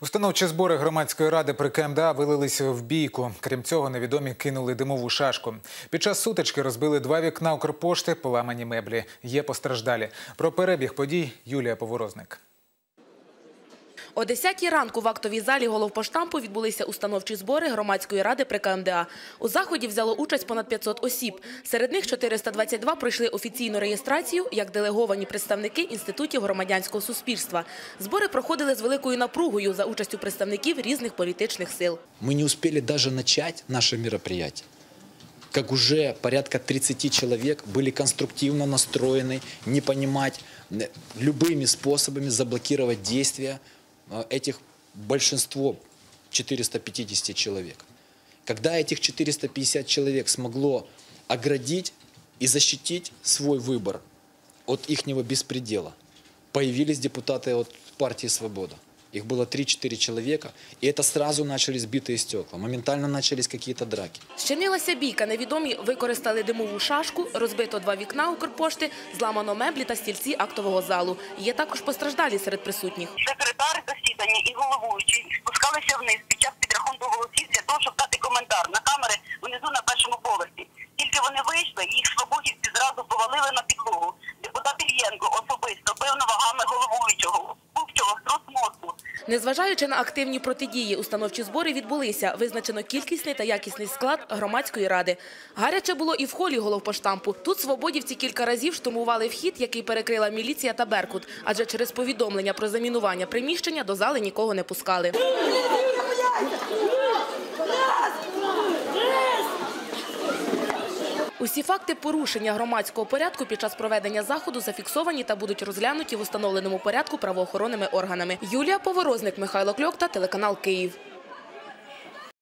Установчі збори громадської ради при КМДА вилилися в бійку. Крім цього, невідомі кинули димову шашку. Під час сутички розбили два вікна Укрпошти, поламані меблі. Є постраждалі. Про перебіг подій Юлія Поворозник. О 10 ранку в актовій залі головпоштампу відбулися установчі збори громадської ради при КМДА. У заході взяло участь понад 500 осіб. Серед них 422 пройшли офіційну реєстрацію як делеговані представники інститутів громадянського суспільства. Збори проходили з великою напругою за участю представників різних політичних сил. Мы не успели даже начать наше мероприятие, как уже порядка 30 человек были конструктивно настроены не понимать э, любыми способами заблокировать действия э, этих большинство 450 человек. Когда этих 450 человек смогло оградить и защитить свой выбор от ихнего беспредела, появились депутаты от партии «Свобода». Их было 3-4 человека, и это сразу начались битые стекла. Моментально начались какие-то драки. Щинилася бійка. Невідомі використали димову шашку, розбито два вікна Укрпошти, зламано меблі та стільці актового залу. Є також постраждалі серед присутніх. засідання і головуючий спускалися вниз під час підрахунку Незважаючи на активні протидії, установчі збори відбулися. Визначено кількісний та якісний склад громадської ради. Гаряче було і в холі головпоштампу. Тут свободівці кілька разів штурмували вхід, який перекрила міліція та Беркут. Адже через повідомлення про замінування приміщення до зали нікого не пускали. Усі факти порушення громадського порядку під час проведення заходу зафіксовані та будуть розглянуті в установленому порядку правоохоронними органами. Юлія Поворозник, Михайло Кльокта, телеканал Київ.